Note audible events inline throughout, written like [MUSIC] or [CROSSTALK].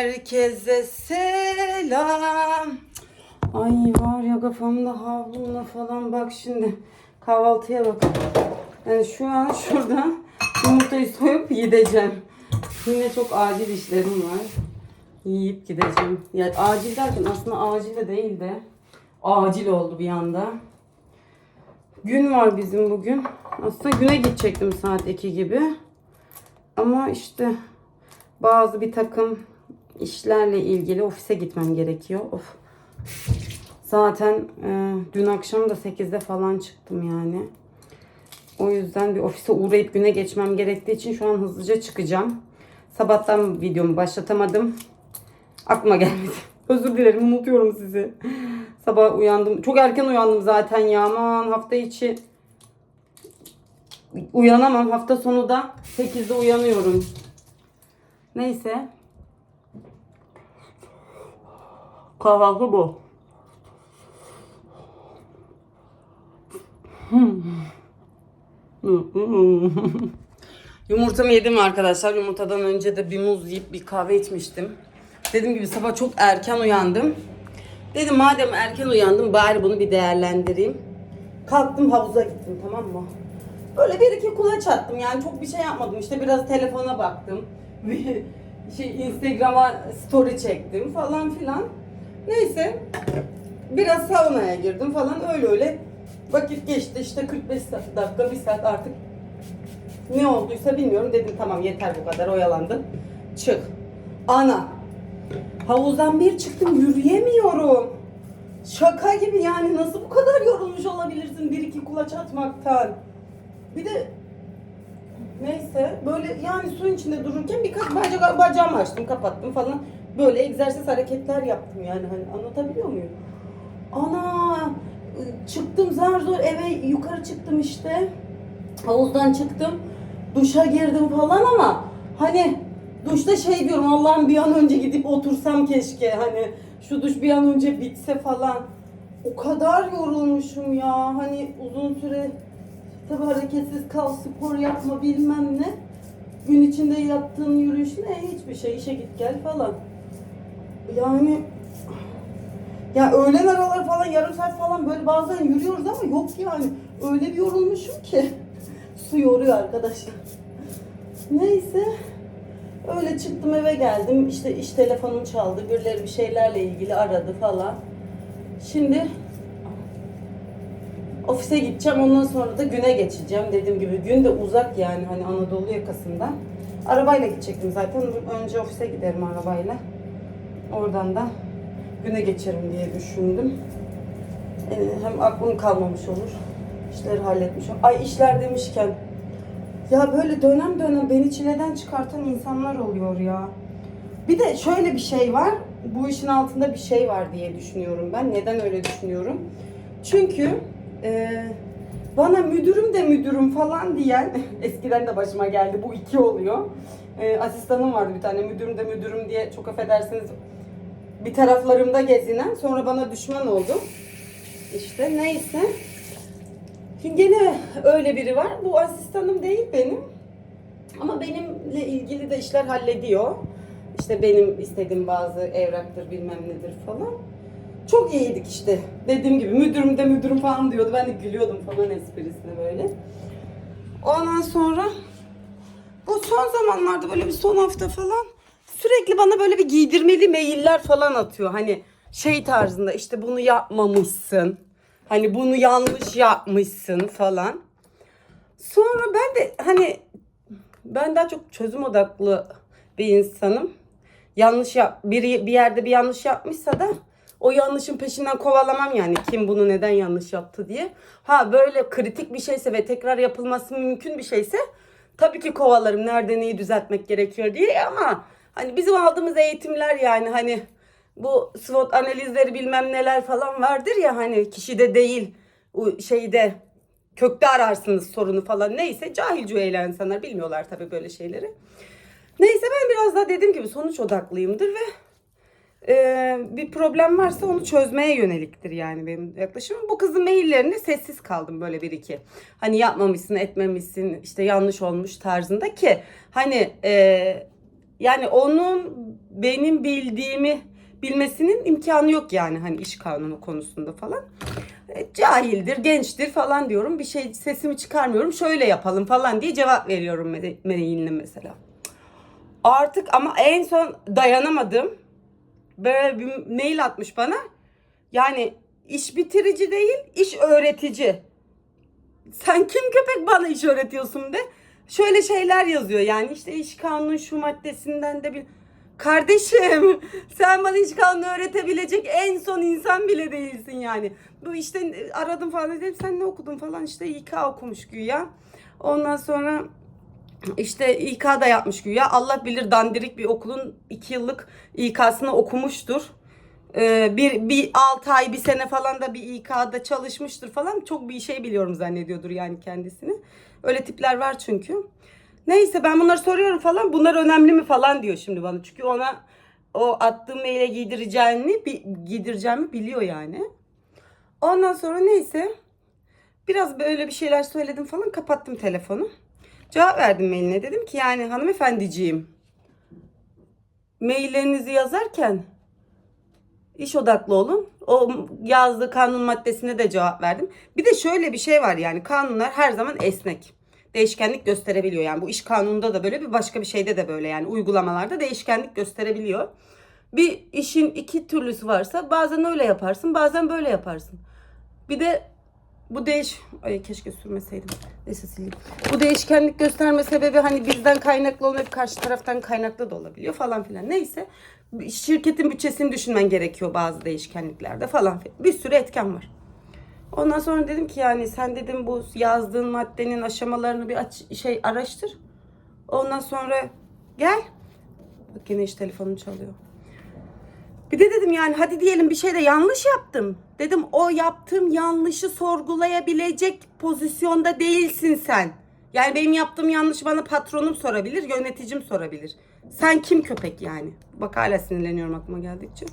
Herkese selam. Ay var ya kafamda havlumla falan bak şimdi kahvaltıya bak. Yani şu an şurada yumurtayı soyup gideceğim. Yine çok acil işlerim var. Yiyip gideceğim. Yani acil derken aslında acil de değil de acil oldu bir anda. Gün var bizim bugün. Aslında güne gidecektim saat 2 gibi. Ama işte bazı bir takım işlerle ilgili ofise gitmem gerekiyor. Of. Zaten e, dün akşam da 8'de falan çıktım yani. O yüzden bir ofise uğrayıp güne geçmem gerektiği için şu an hızlıca çıkacağım. Sabahtan videomu başlatamadım. Aklıma gelmedi. [LAUGHS] Özür dilerim unutuyorum sizi. Sabah uyandım. Çok erken uyandım zaten ya. Aman hafta içi uyanamam. Hafta sonu da 8'de uyanıyorum. Neyse. Kahvaltı bu. [LAUGHS] Yumurtamı yedim arkadaşlar. Yumurtadan önce de bir muz yiyip bir kahve içmiştim. Dediğim gibi sabah çok erken uyandım. Dedim madem erken uyandım bari bunu bir değerlendireyim. Kalktım havuza gittim tamam mı? Böyle bir iki kulaç attım yani çok bir şey yapmadım. İşte biraz telefona baktım. [LAUGHS] Şey Instagram'a story çektim falan filan. Neyse biraz saunaya girdim falan öyle öyle vakit geçti. İşte 45 dakika bir saat artık ne olduysa bilmiyorum. Dedim tamam yeter bu kadar oyalandım. Çık. Ana havuzdan bir çıktım yürüyemiyorum. Şaka gibi yani nasıl bu kadar yorulmuş olabilirsin bir iki kulaç atmaktan? Bir de neyse böyle yani suyun içinde dururken birkaç bacak, bacağımı açtım kapattım falan böyle egzersiz hareketler yaptım yani hani anlatabiliyor muyum? Ana çıktım zar zor eve yukarı çıktım işte. Havuzdan çıktım duşa girdim falan ama hani duşta şey diyorum Allah'ım bir an önce gidip otursam keşke hani şu duş bir an önce bitse falan. O kadar yorulmuşum ya hani uzun süre tabi hareketsiz kal spor yapma bilmem ne. Gün içinde yaptığın yürüyüş ne hiçbir şey işe git gel falan yani ya öğlen aralar falan yarım saat falan böyle bazen yürüyoruz ama yok yani. Öyle bir yorulmuşum ki. [LAUGHS] Su yoruyor arkadaşlar. Neyse. Öyle çıktım eve geldim. İşte iş telefonum çaldı. Birileri bir şeylerle ilgili aradı falan. Şimdi ofise gideceğim. Ondan sonra da güne geçeceğim. Dediğim gibi gün de uzak yani. Hani Anadolu yakasından. Arabayla gidecektim zaten. Önce ofise giderim arabayla. Oradan da güne geçerim diye düşündüm. Ee, hem aklım kalmamış olur. İşleri halletmiş olur. Ay işler demişken ya böyle dönem dönem beni çileden çıkartan insanlar oluyor ya. Bir de şöyle bir şey var. Bu işin altında bir şey var diye düşünüyorum ben. Neden öyle düşünüyorum? Çünkü e, bana müdürüm de müdürüm falan diyen [LAUGHS] eskiden de başıma geldi. Bu iki oluyor. E, asistanım vardı bir tane müdürüm de müdürüm diye çok affedersiniz bir taraflarımda gezinen sonra bana düşman oldu. İşte neyse. Şimdi gene öyle biri var. Bu asistanım değil benim. Ama benimle ilgili de işler hallediyor. İşte benim istediğim bazı evraktır bilmem nedir falan. Çok iyiydik işte. Dediğim gibi müdürüm de müdürüm falan diyordu. Ben de gülüyordum falan esprisine böyle. Ondan sonra bu son zamanlarda böyle bir son hafta falan sürekli bana böyle bir giydirmeli mailler falan atıyor. Hani şey tarzında işte bunu yapmamışsın. Hani bunu yanlış yapmışsın falan. Sonra ben de hani ben daha çok çözüm odaklı bir insanım. Yanlış yap biri bir yerde bir yanlış yapmışsa da o yanlışın peşinden kovalamam yani kim bunu neden yanlış yaptı diye. Ha böyle kritik bir şeyse ve tekrar yapılması mümkün bir şeyse tabii ki kovalarım nerede neyi düzeltmek gerekiyor diye ama hani bizim aldığımız eğitimler yani hani bu SWOT analizleri bilmem neler falan vardır ya hani kişide değil şeyde kökte ararsınız sorunu falan neyse cahil cüheyla insanlar bilmiyorlar tabii böyle şeyleri. Neyse ben biraz daha dediğim gibi sonuç odaklıyımdır ve e, bir problem varsa onu çözmeye yöneliktir yani benim yaklaşımım. Bu kızın maillerinde sessiz kaldım böyle bir iki. Hani yapmamışsın, etmemişsin, işte yanlış olmuş tarzında ki hani e, Yani onun benim bildiğimi bilmesinin imkanı yok yani hani iş kanunu konusunda falan. E, Cahildir, gençtir falan diyorum. Bir şey sesimi çıkarmıyorum. Şöyle yapalım falan diye cevap veriyorum me- maille mesela. Artık ama en son dayanamadım. Böyle bir mail atmış bana. Yani iş bitirici değil, iş öğretici. Sen kim köpek bana iş öğretiyorsun be? Şöyle şeyler yazıyor yani işte iş kanunun şu maddesinden de bir... Kardeşim [LAUGHS] sen bana iş kanunu öğretebilecek en son insan bile değilsin yani. Bu işte aradım falan dedim sen ne okudun falan işte İK okumuş güya. Ondan sonra işte İK da yapmış güya. Allah bilir dandirik bir okulun iki yıllık İK'sını okumuştur. Ee, bir, bir 6 ay bir sene falan da bir İK'da çalışmıştır falan. Çok bir şey biliyorum zannediyordur yani kendisini. Öyle tipler var çünkü. Neyse ben bunları soruyorum falan. Bunlar önemli mi falan diyor şimdi bana. Çünkü ona o attığım maile giydireceğini, giydireceğimi biliyor yani. Ondan sonra neyse biraz böyle bir şeyler söyledim falan kapattım telefonu. Cevap verdim mailine dedim ki yani hanımefendiciğim maillerinizi yazarken iş odaklı olun. O yazdığı kanun maddesine de cevap verdim. Bir de şöyle bir şey var yani kanunlar her zaman esnek. Değişkenlik gösterebiliyor. Yani bu iş kanununda da böyle bir başka bir şeyde de böyle yani uygulamalarda değişkenlik gösterebiliyor. Bir işin iki türlüsü varsa bazen öyle yaparsın bazen böyle yaparsın. Bir de bu değiş... Ay keşke sürmeseydim. Neyse sileyim. Bu değişkenlik gösterme sebebi hani bizden kaynaklı olmayıp karşı taraftan kaynaklı da olabiliyor falan filan. Neyse şirketin bütçesini düşünmen gerekiyor bazı değişkenliklerde falan. Bir sürü etken var. Ondan sonra dedim ki yani sen dedim bu yazdığın maddenin aşamalarını bir aç, şey araştır. Ondan sonra gel. Bak yine iş telefonum çalıyor. Bir de dedim yani hadi diyelim bir şeyde yanlış yaptım. Dedim o yaptığım yanlışı sorgulayabilecek pozisyonda değilsin sen. Yani benim yaptığım yanlış bana patronum sorabilir, yöneticim sorabilir. Sen kim köpek yani? Bak hala sinirleniyorum aklıma geldikçe.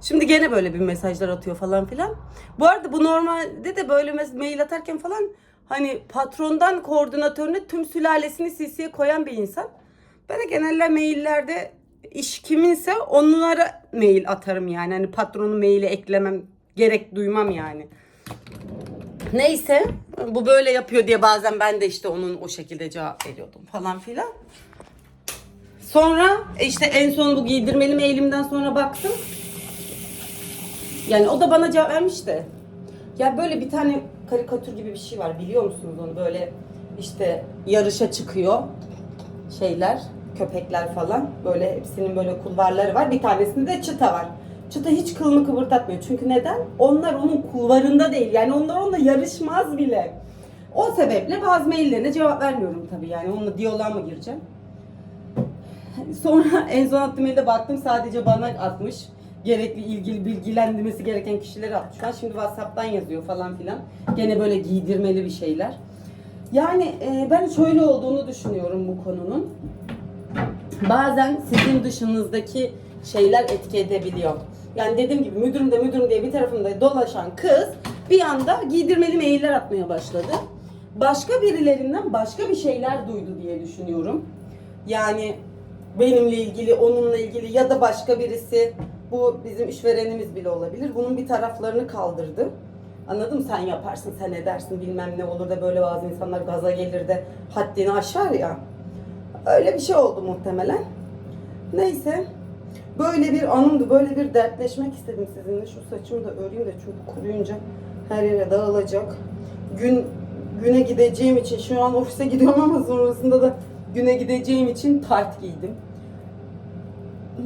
Şimdi gene böyle bir mesajlar atıyor falan filan. Bu arada bu normalde de böyle mail atarken falan hani patrondan koordinatörüne tüm sülalesini CC'ye koyan bir insan. Ben de genelde maillerde iş kiminse onlara mail atarım yani. Hani patronu maili eklemem gerek duymam yani. Neyse bu böyle yapıyor diye bazen ben de işte onun o şekilde cevap veriyordum falan filan. Sonra e, işte en son bu giydirmeli mailimden sonra baktım. Yani o da bana cevap vermişti. Ya böyle bir tane karikatür gibi bir şey var biliyor musunuz onu böyle işte yarışa çıkıyor şeyler köpekler falan böyle hepsinin böyle kulvarları var bir tanesinde de çıta var. Çıta hiç kılını kıvırdatmıyor çünkü neden? Onlar onun kulvarında değil yani onlar onunla yarışmaz bile. O sebeple bazı maillerine cevap vermiyorum tabii yani onunla diyaloğa mı gireceğim? Sonra [LAUGHS] en son attığım mailde baktım sadece bana atmış. Gerekli ilgili bilgilendirmesi gereken kişileri atmış. Şu an şimdi WhatsApp'tan yazıyor falan filan. Gene böyle giydirmeli bir şeyler. Yani e, ben şöyle olduğunu düşünüyorum bu konunun. Bazen sizin dışınızdaki şeyler etki edebiliyor. Yani dediğim gibi müdürüm de müdürüm diye bir tarafında dolaşan kız bir anda giydirmeli mailler atmaya başladı. Başka birilerinden başka bir şeyler duydu diye düşünüyorum. Yani benimle ilgili, onunla ilgili ya da başka birisi bu bizim işverenimiz bile olabilir. Bunun bir taraflarını kaldırdı. Anladın mı? Sen yaparsın, sen edersin bilmem ne olur da böyle bazı insanlar gaza gelir de haddini aşar ya. Öyle bir şey oldu muhtemelen. Neyse. Böyle bir anımdı. Böyle bir dertleşmek istedim sizinle. Şu saçımı da öreyim de çünkü kuruyunca her yere dağılacak. Gün güne gideceğim için şu an ofise gidiyorum ama sonrasında da güne gideceğim için tayt giydim.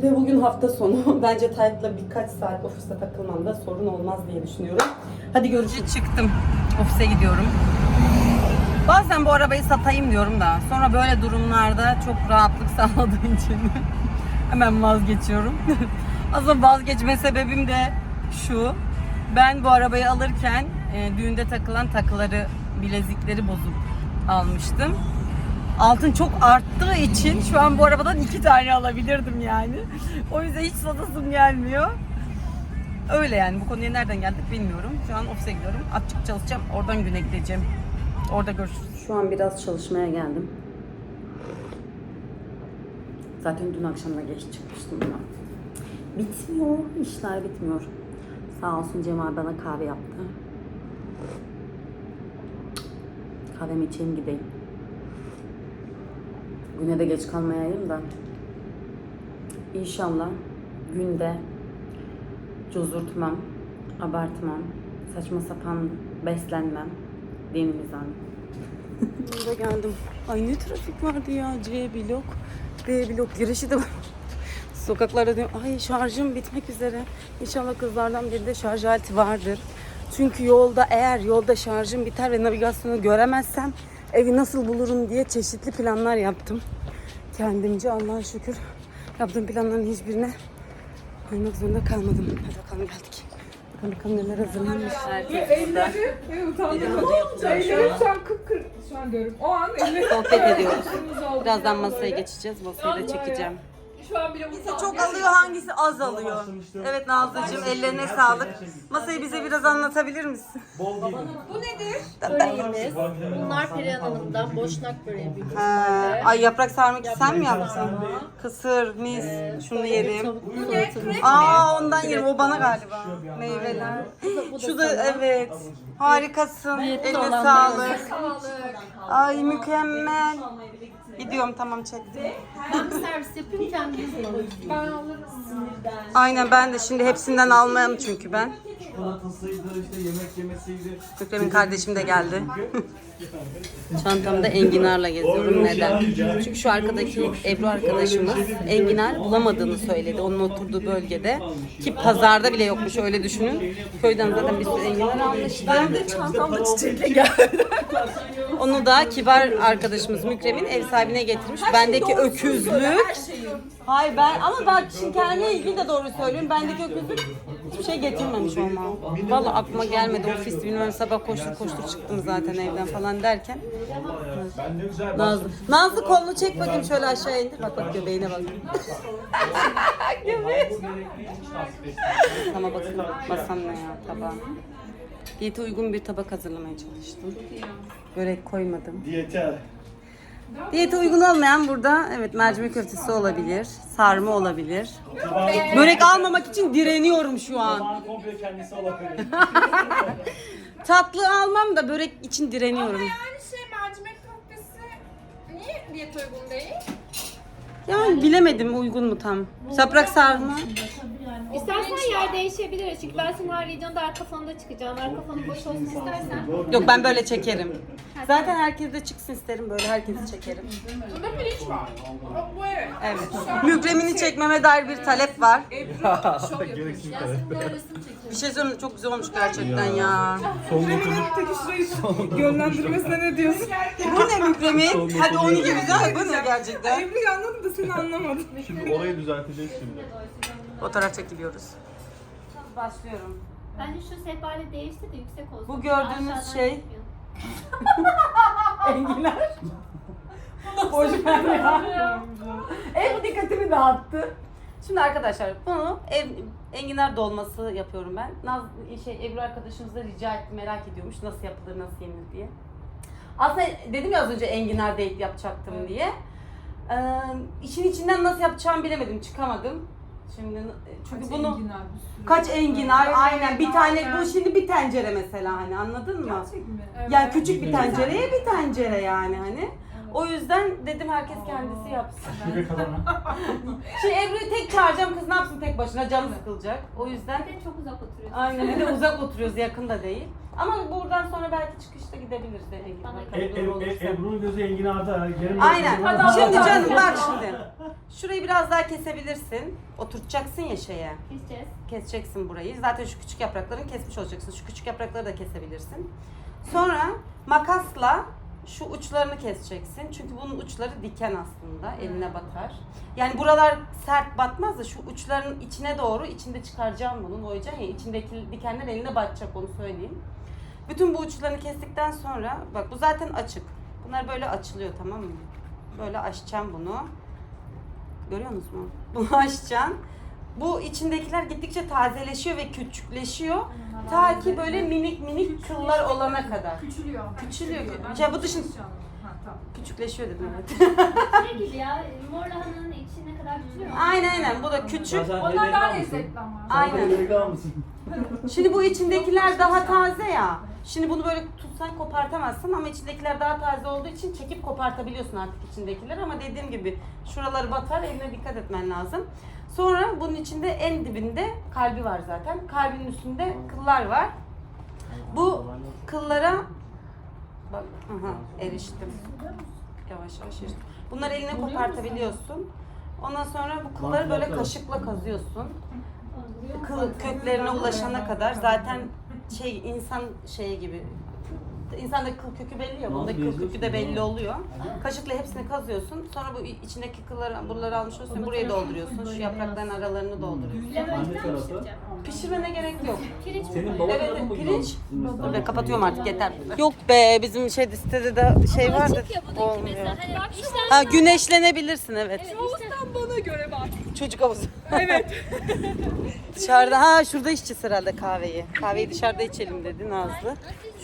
Ve bugün hafta sonu. [LAUGHS] Bence taytla birkaç saat ofiste takılmam da sorun olmaz diye düşünüyorum. Hadi görüşürüz. Çıktım. Ofise gidiyorum. Bazen bu arabayı satayım diyorum da sonra böyle durumlarda çok rahatlık [LAUGHS] sağladığı için hemen vazgeçiyorum. [LAUGHS] Aslında vazgeçme sebebim de şu. Ben bu arabayı alırken e, düğünde takılan takıları, bilezikleri bozup almıştım. Altın çok arttığı için şu an bu arabadan iki tane alabilirdim yani. [LAUGHS] O yüzden hiç satasım gelmiyor. Öyle yani bu konuya nereden geldik bilmiyorum. Şu an ofise gidiyorum. Açık çalışacağım. Oradan güne gideceğim. Orada görüşürüz. Şu an biraz çalışmaya geldim. Zaten dün akşam da geç çıkmıştım ben. Bitmiyor, işler bitmiyor. Sağ olsun Cemal bana kahve yaptı. Kahvemi içeyim gideyim. Güne de geç kalmayayım da. İnşallah günde cozurtmam, abartmam, saçma sapan beslenmem. Dinimiz anne. Burada geldim. Ay ne trafik vardı ya C blok. B blok girişi de var. Sokaklarda diyorum ay şarjım bitmek üzere. İnşallah kızlardan biri de şarj aleti vardır. Çünkü yolda eğer yolda şarjım biter ve navigasyonu göremezsem evi nasıl bulurum diye çeşitli planlar yaptım. Kendimce Allah'a şükür yaptığım planların hiçbirine uymak zorunda kalmadım. Hadi bakalım geldik. Neler hazırlanmış. Elleri utandım. Yapacağım şu Ellerim an. şu an kıpkırık şu an diyorum. O an ellerim Sohbet ediyoruz. oldu. Birazdan masaya geçeceğiz. Masayı da çekeceğim. Şu an bile utandım. Çok alıyor hangisi az alıyor? Evet Nazlıcığım ellerine sağlık. Masayı bize biraz anlatabilir misin? böreğimiz. Bunlar Perihan Hanım'dan boşnak böreği büyük Ha, ihtimalle. ay yaprak sarmak sen mi yaptın? Kısır, mis, şunu yedim. Tavuklu salatamız. Aa ondan yerim o bana galiba. Meyveler. Şu da evet. Harikasın. Eline sağlık. Ay mükemmel. Gidiyorum tamam çektim. Ben bir servis yapayım kendiniz alın. Ben alırım. Aynen ben de şimdi hepsinden almayayım çünkü ben. Çikolatasıydı, işte yemek yemesiydi. Köklemin kardeşim de geldi. Çantamda enginarla geziyorum. Neden? Çünkü şu arkadaki Ebru arkadaşımız enginar bulamadığını söyledi. Onun oturduğu bölgede. Ki pazarda bile yokmuş öyle düşünün. Köyden zaten bir sürü enginar almıştı. Ben de çantamda çiçekle geldim. Onu da kibar arkadaşımız Mükrem'in ev sahibine getirmiş. Bendeki öküzlük. Hayır ben ama bak şimdi kendine ilgili de doğru söylüyorum. Bendeki öküzlük hiçbir şey getirmemiş olma. Valla aklıma gelmedi ofis bilmem sabah koştur koştur çıktım zaten evden falan derken. Nazlı. Nazlı kolunu çek bakayım şöyle aşağı indir. Bak bak göbeğine bak. [LAUGHS] Göbeği. Ama bakın masam ne ya tabağım. Diyete uygun bir tabak hazırlamaya çalıştım. Börek koymadım. Diyete. Diyete uygun olmayan burada evet mercimek köftesi olabilir, sarma olabilir. Börek almamak için direniyorum şu an. Tabağın komple kendisi alabilir. [LAUGHS] Tatlı almam da börek için direniyorum. Yani şey mercimek köftesi niye diyet uygun değil? Yani bilemedim uygun mu tam. Yaprak sarma. İstersen yer değişebilir. Çünkü ben senin her videonda arka fonda çıkacağım. Arka fonu boş olsun istersen. Yok ben böyle çekerim. Zaten herkes de çıksın isterim böyle herkesi çekerim. Bunda pirinç var. O, bu evet. Evet. Mükremini çekmeme dair bir talep var. [LAUGHS] Ebru şov yapıyor. [LAUGHS] [LAUGHS] Bir şey söyleyeyim mi? çok güzel olmuş gerçekten ya. Peki şurayı yönlendirmesine ne diyorsun? Bu ne Mükremin? Hadi onu gibi güzel. Bu ne gerçekten? Ebru'yu anladım da seni anlamadım. Şimdi orayı düzelteceğiz şimdi. Fotoğraf çekiliyoruz. Başlıyorum. Bence şu sehpayla değişti de yüksek olsun. Bu gördüğünüz Aşağıdan şey- yapıyor. [LAUGHS] Enginar. Ver ya. Ev dikkatimi dağıttı. Şimdi arkadaşlar bunu ev, enginar dolması yapıyorum ben. Naz, şey Ebru arkadaşımıza rica ettim merak ediyormuş nasıl yapılır nasıl yenir diye. Aslında dedim ya az önce enginar date yapacaktım diye. Ee, işin içinden nasıl yapacağımı bilemedim çıkamadım. Şimdi çünkü bunu kaç enginar aynen bir tane bu şimdi bir tencere mesela hani anladın mı? Yani küçük bir tencereye bir tencere yani hani. O yüzden dedim herkes kendisi yapsın. Şuraya kadar mı? [LAUGHS] Şimdi Ebru'yu tek çağıracağım kız ne yapsın tek başına canı sıkılacak. O yüzden Bir de çok uzak oturuyorsun. aynen bir de uzak oturuyoruz yakın da değil. Ama buradan sonra belki çıkışta gidebiliriz de Ebru. Bana bakalım E, doğru e, olursa. e, Ebru'nun gözü enginarda. Yarım Aynen. Ebru'nun- Şimdi canım bak şimdi. Şurayı biraz daha kesebilirsin. Oturtacaksın ya şeye. Keseceğiz. Keseceksin burayı. Zaten şu küçük yapraklarını kesmiş olacaksın. Şu küçük yaprakları da kesebilirsin. Sonra makasla şu uçlarını keseceksin. Çünkü bunun uçları diken aslında. Eline batar. Yani buralar sert batmaz da şu uçların içine doğru içinde çıkaracağım bunun. Oyacaksın ya içindeki dikenler eline batacak onu söyleyeyim. Bütün bu uçlarını kestikten sonra bak bu zaten açık. Bunlar böyle açılıyor tamam mı? Böyle açacağım bunu. Görüyor musunuz? [LAUGHS] Bunu açacaksın. Bu içindekiler gittikçe tazeleşiyor ve küçükleşiyor. Ta ki böyle minik minik kıllar olana kadar. Küçülüyor. Küçülüyor. Ya bu dışın Tamam. Küçükleşiyor dedim evet. Ne [LAUGHS] gibi ya? Mor lahananın içi ne kadar küçülüyor. aynen aynen bu da küçük. Onlar daha lezzetli ama. Aynen. Mısın? Şimdi bu içindekiler daha taze ya. Şimdi bunu böyle tutsan kopartamazsın ama içindekiler daha taze olduğu için çekip kopartabiliyorsun artık içindekiler ama dediğim gibi şuraları batar eline dikkat etmen lazım. Sonra bunun içinde en dibinde kalbi var zaten. Kalbin üstünde kıllar var. Bu kıllara bak aha eriştim. Yavaş yavaş eriştim. Bunları eline kopartabiliyorsun. Ondan sonra bu kılları böyle kaşıkla kazıyorsun. Kıl köklerine ulaşana kadar zaten şey insan şeyi gibi İnsanda kıl kökü belli ya, bunda kıl kökü de belli oluyor. Kaşıkla hepsini kazıyorsun. Sonra bu içindeki kılları, buraları almış oluyorsun, burayı dolduruyorsun. Şu yaprakların aralarını dolduruyorsun. Anne tarafı. Pişirmene gerek yok. Pirinç Senin baba Evet, mı pirinç. be kapatıyorum artık yeter. Yok be bizim şey sitede de şey. Açık ya bununki Olmuyor. mesela. Hani Ha güneşlenebilirsin evet. İşlem- Bana göre bak. Çocuk havuzu. Evet. [LAUGHS] dışarıda ha şurada içeceğiz herhalde kahveyi. Kahveyi dışarıda içelim dedi Nazlı.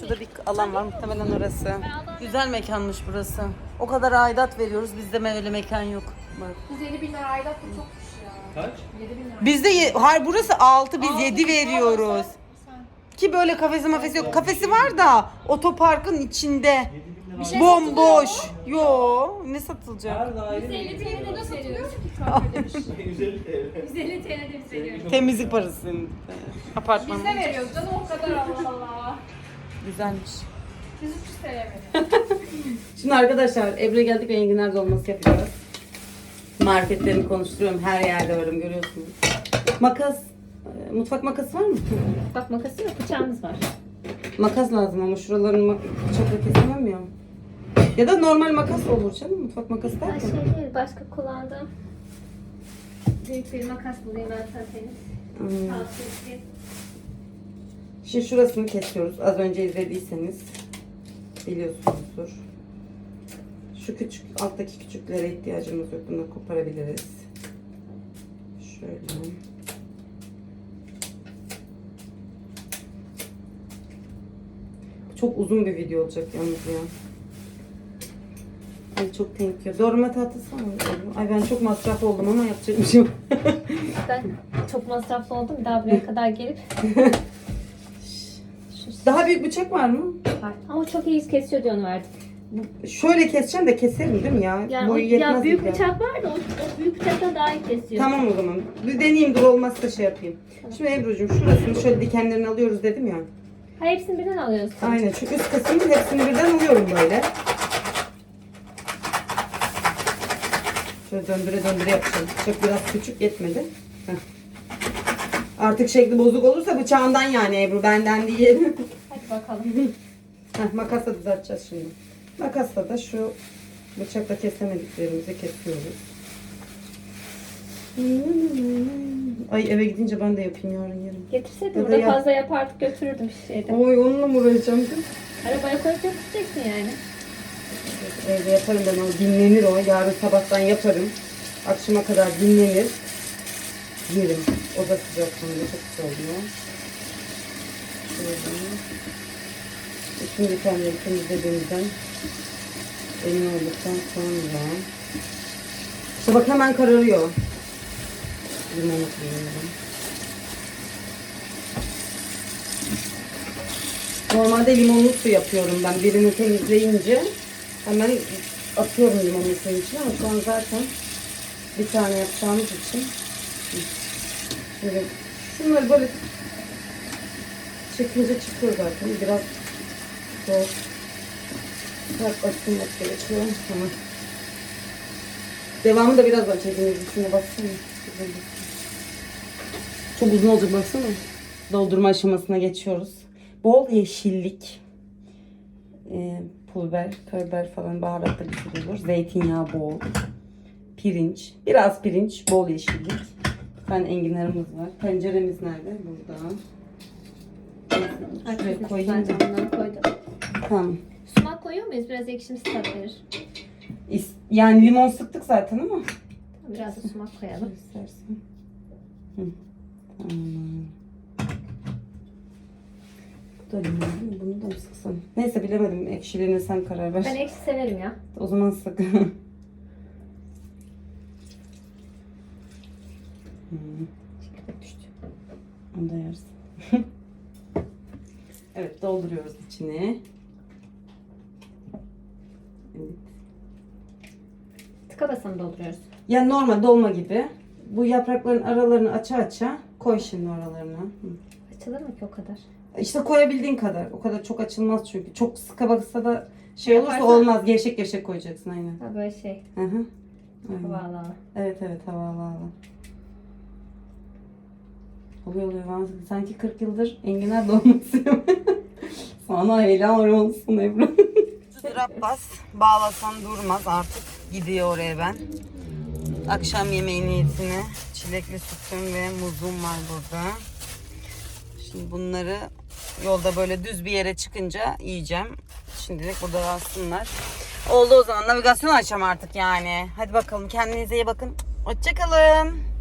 Şurada bir alan var muhtemelen orası. Güzel mekanmış burası. O kadar aidat veriyoruz bizde öyle mekan yok. Bak. 150 bin lira bu çokmuş ya. Kaç? 7 bin lira. Bizde ye- hayır burası 6 biz Altı 7 bin veriyoruz. Sen- Ki böyle kafesi mafesi yok. Kafesi var da otoparkın içinde. 7 lira. şey Bomboş. Yo ne satılacak? Her daire 150 TL de Nasıl biz satılıyor ki bir şey? [LAUGHS] 150 TL. 150 TL de biz veriyoruz. Temizlik parası. Apartman. Biz de veriyoruz canım o kadar Allah Allah. Güzelmiş. Biz 300 TL veriyoruz. Şimdi arkadaşlar Ebru'ya geldik ve enginar dolması yapacağız. Marketlerini konuşturuyorum. Her yerde varım görüyorsunuz. Makas, e, mutfak makası var mı? Bak makası yok, bıçağımız var. Makas lazım ama şuralarını bıçakla kesemem ya. Ya da normal makas olur canım. Mutfak makası Ben derken. şey değil, başka kullandığım büyük bir makas bulayım ben sana temiz. Hmm. Tavsiye edeyim. Şimdi şurasını kesiyoruz. Az önce izlediyseniz biliyorsunuzdur. Şu küçük, alttaki küçüklere ihtiyacımız yok. Bunu koparabiliriz. Şöyle. Çok uzun bir video olacak yalnız ya. Ay çok thank you. Doğrama var mı? Ay ben çok masraf oldum ama yapacak bir şey yok. Ben çok masraflı oldum. Daha buraya [LAUGHS] kadar gelip [LAUGHS] Daha büyük bıçak var mı? var. Ama çok iyi kesiyor diye onu verdim. Şöyle keseceğim de keserim değil mi ya? Yani o, Boyu yetmez ya büyük gibi. bıçak var da o, o büyük bıçaktan daha iyi kesiyor. Tamam o zaman. Bir deneyeyim dur olmazsa şey yapayım. Şimdi Ebru'cum şurasını şöyle dikenlerini alıyoruz dedim ya. Ha, hepsini birden alıyorsun. Aynen şu üst kısmın hepsini birden alıyorum böyle. Şöyle döndüre döndüre yapacağım. Bıçak biraz küçük yetmedi. Heh. Artık şekli bozuk olursa bıçağından yani Ebru benden değil. Hadi bakalım. [LAUGHS] Heh, makasla düzelteceğiz şimdi. Makasla da şu bıçakla kesemediklerimizi kesiyoruz. Ay eve gidince ben de yapayım yarın yarın. Getirseydin Ya da burada yap. fazla yapardık götürürdüm şeyde. Oy onunla mı uğraşacağım? Arabaya koyup götüreceksin yani. Evde yaparım ben o dinlenir o. Yarın sabahtan yaparım. Akşama kadar dinlenir. Yerim. Oda sıcaklığında çok güzel oluyor. Şöyle. Bütün dikenleri temizlediğimizden emin olduktan sonra işte bak hemen kararıyor. Limonu koyuyorum. Normalde limonlu su yapıyorum ben. Birini temizleyince hemen atıyorum limonlu suyun içine ama şu an zaten bir tane yapacağımız için Şimdi şunları böyle çekince çıkıyor zaten. Biraz zor. Biraz açılmak gerekiyor. Tamam. Devamı da birazdan çekiniz. Şuna baksana. Çok uzun olacak baksana. Doldurma aşamasına geçiyoruz. Bol yeşillik. E, pul biber, falan baharatla bir olur. Zeytinyağı bol. Pirinç. Biraz pirinç. Bol yeşillik. Tane enginarımız var. Tenceremiz nerede? Burada. Şuraya koyayım da. Ben onları koydum. Tamam. Sumak koyuyor muyuz? Biraz ekşimsi tat verir. İs- Yani limon sıktık zaten ama. Biraz da sumak koyalım. İstersen. Hı. Tamam. Bu da limon değil mi? Bunu da mı sıksam? Neyse bilemedim. Ekşiliğine sen karar ver. Ben ekşi severim ya. O zaman sık. [LAUGHS] onu da yersin. [LAUGHS] evet dolduruyoruz içine. Evet. Tıka basa mı dolduruyoruz? Yani normal dolma gibi. Bu yaprakların aralarını aça aça koy şimdi oralarına. Hı. Açılır mı ki o kadar? İşte koyabildiğin kadar. O kadar çok açılmaz çünkü. Çok sıka baksa da şey olursa Yaparsan- olmaz. Gevşek gevşek koyacaksın aynen. Ha böyle şey. Hı hı. Aynen. Valla. Evet evet havalı havalı. Oluyor oluyor. Ben sanki 40 yıldır enginar dolması yapıyorum. [LAUGHS] Sana helal olsun Ebru. Abbas bağlasan durmaz artık gidiyor oraya ben. Akşam yemeği niyetine çilekli sütüm ve muzum var burada. Şimdi bunları yolda böyle düz bir yere çıkınca yiyeceğim. Şimdilik burada kalsınlar. Oldu o zaman navigasyon açacağım artık yani. Hadi bakalım kendinize iyi bakın. Hoşçakalın.